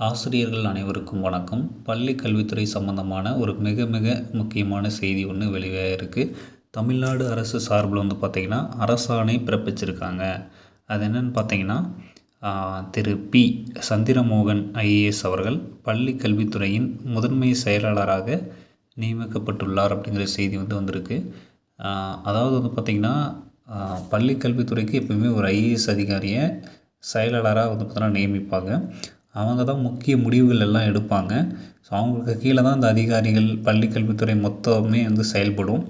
ஆசிரியர்கள் அனைவருக்கும் வணக்கம். பள்ளி கல்வித்துறை சம்மந்தமான ஒரு மிக மிக முக்கியமான செய்தி ஒன்று வெளியாக இருக்குது தமிழ்நாடு அரசு சார்பில் வந்து பார்த்திங்கன்னா அரசாணை பிறப்பிச்சிருக்காங்க. அது என்னென்னு பார்த்தீங்கன்னா திரு பி. சந்திரமோகன் ஐஏஎஸ் அவர்கள் பள்ளி கல்வித்துறையின் முதன்மை செயலாளராக நியமிக்கப்பட்டுள்ளார் அப்படிங்கிற செய்தி வந்து வந்திருக்கு. அதாவது வந்து பார்த்திங்கன்னா பள்ளி கல்வித்துறைக்கு எப்பவுமே ஒரு ஐஏஎஸ் அதிகாரியை செயலாளராக வந்து பார்த்தோன்னா நியமிப்பாங்க. அவங்க தான் முக்கிய முடிவுகள் எல்லாம் எடுப்பாங்க. ஸோ அவங்களுக்கு கீழே தான் இந்த அதிகாரிகள் பள்ளி கல்வித்துறை மொத்தமே வந்து செயல்படும்.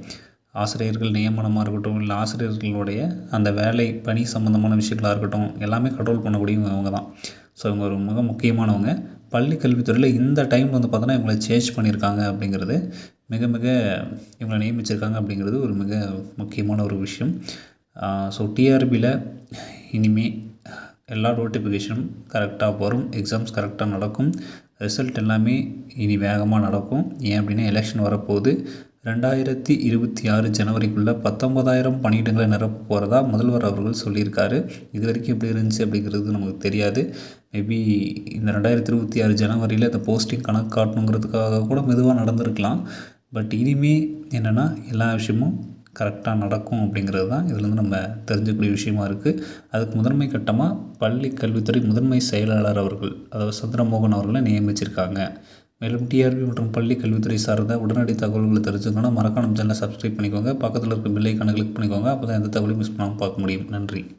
ஆசிரியர்கள் நியமனமாக இருக்கட்டும் இல்லை ஆசிரியர்களுடைய அந்த வேலை பணி சம்மந்தமான விஷயங்களாக இருக்கட்டும் எல்லாமே கண்ட்ரோல் பண்ணக்கூடியவங்க அவங்க தான். ஸோ இவங்க ஒரு மிக முக்கியமானவங்க. பள்ளி கல்வித்துறையில் இந்த டைம் வந்து பார்த்தோன்னா இவங்களை சேஞ்ச் பண்ணியிருக்காங்க அப்படிங்கிறது மிக மிக இவங்களை நியமிச்சிருக்காங்க அப்படிங்கிறது ஒரு மிக முக்கியமான ஒரு விஷயம். ஸோ டிஆர்பியில் இனிமேல் எல்லா நோட்டிஃபிகேஷனும் கரெக்டாக வரும் எக்ஸாம்ஸ் கரெக்டாக நடக்கும். ரிசல்ட் எல்லாமே இனி வேகமாக நடக்கும். ஏன் அப்படின்னா எலெக்ஷன் வரப்போகுது. ரெண்டாயிரத்தி இருபத்தி ஆறு ஜனவரிக்குள்ளே பத்தொன்பதாயிரம் பணியிடங்களை நிரப்ப போகிறதா முதல்வர் அவர்கள் சொல்லியிருக்காரு. இது வரைக்கும் எப்படி இருந்துச்சு அப்படிங்கிறது நமக்கு தெரியாது. மேபி இந்த ரெண்டாயிரத்தி இருபத்தி ஆறு ஜனவரியில் இந்த போஸ்டிங் கணக்கு காட்டணுங்கிறதுக்காக கூட மெதுவாக நடந்திருக்கலாம். பட் இனிமே என்னென்னா எல்லா விஷயமும் கரெக்டாக நடக்கும் அப்படிங்கிறது தான் இதுலேருந்து நம்ம தெரிஞ்சுக்கூடிய விஷயமா இருக்குது அதுக்கு முதன்மை கட்டமாக பள்ளி கல்வித்துறை முதன்மை செயலாளர் அவர்கள் அதாவது சந்திரமோகன் அவர்களை நியமிச்சிருக்காங்க. மேலும் டிஆர்பி மற்றும் பள்ளி கல்வித்துறை சார்ந்த உடனடி தகவல்களை தெரிஞ்சுக்கணும் மறக்காம சேனலை சப்ஸ்கிரைப் பண்ணிக்கோங்க. பக்கத்தில் இருக்க பில்லைக்கான கிளிக் பண்ணிக்கோங்க. அப்போ தான் எந்த தகவலையும் மிஸ் பண்ணாமல் பார்க்க முடியும். நன்றி.